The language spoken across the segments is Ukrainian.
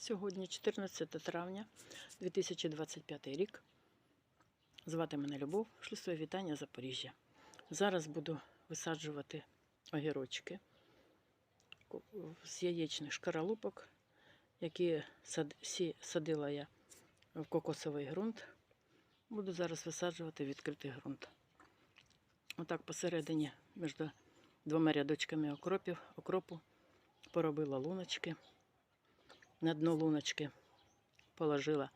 Сьогодні 14 травня 2025 рік. Звати мене Любов, шлю своє вітання Запоріжжя. Зараз буду висаджувати огірочки з яєчних шкаралупок, які садила я в кокосовий ґрунт. Буду зараз висаджувати відкритий ґрунт. Отак посередині між двома рядочками окропів, окропу поробила луночки. На дно луночки положила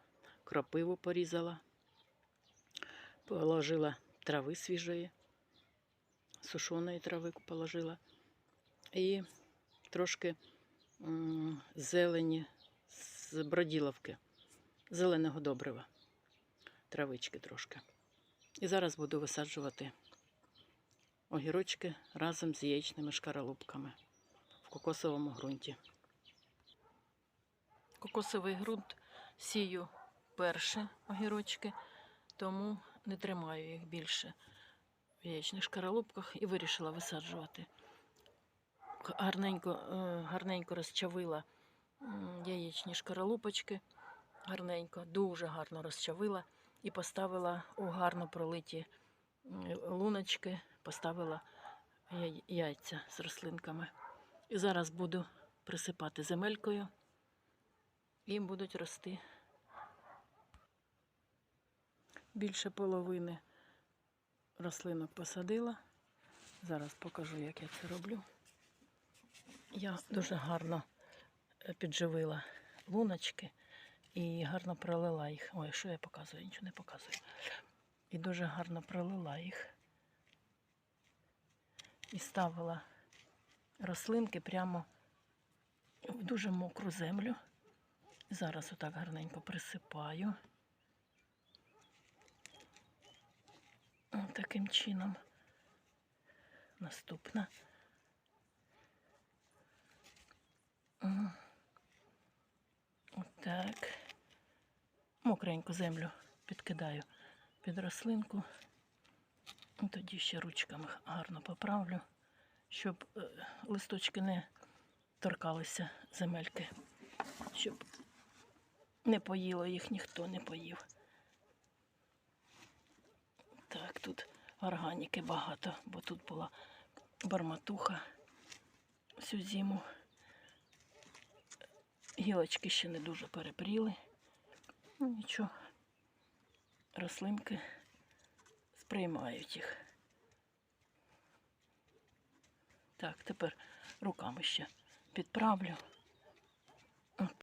кропиву, порізала, положила трави свіжої, сушеної трави положила і трошки зелені з броділовки, зеленого добрива, травички трошки. І зараз буду висаджувати огірочки разом з яєчними шкаралупками в кокосовому ґрунті. Кокосовий ґрунт сію перші огірочки, тому не тримаю їх більше в яєчних шкаралупках і вирішила висаджувати. Гарненько, е, гарненько розчавила яєчні шкаралупочки, гарненько, дуже гарно розчавила і поставила у гарно пролиті луночки, поставила яйця з рослинками. І зараз буду присипати земелькою і будуть рости. Більше половини рослинок посадила. Зараз покажу, як я це роблю. Я дуже гарно е, підживила луночки і гарно пролила їх. Ой, що я показую? Нічого не показую. І дуже гарно пролила їх. І ставила рослинки прямо в дуже мокру землю. Зараз отак гарненько присипаю. О, Таким чином. Наступна. Отак. Мокреньку землю підкидаю під рослинку. Тоді ще ручками гарно поправлю, щоб е, листочки не торкалися земельки, щоб не поїло їх, ніхто не поїв. Так, тут органіки багато, бо тут була барматуха всю зиму. Гілочки ще не дуже перепріли. Ну нічого, рослинки сприймають їх. Так, тепер руками ще підправлю.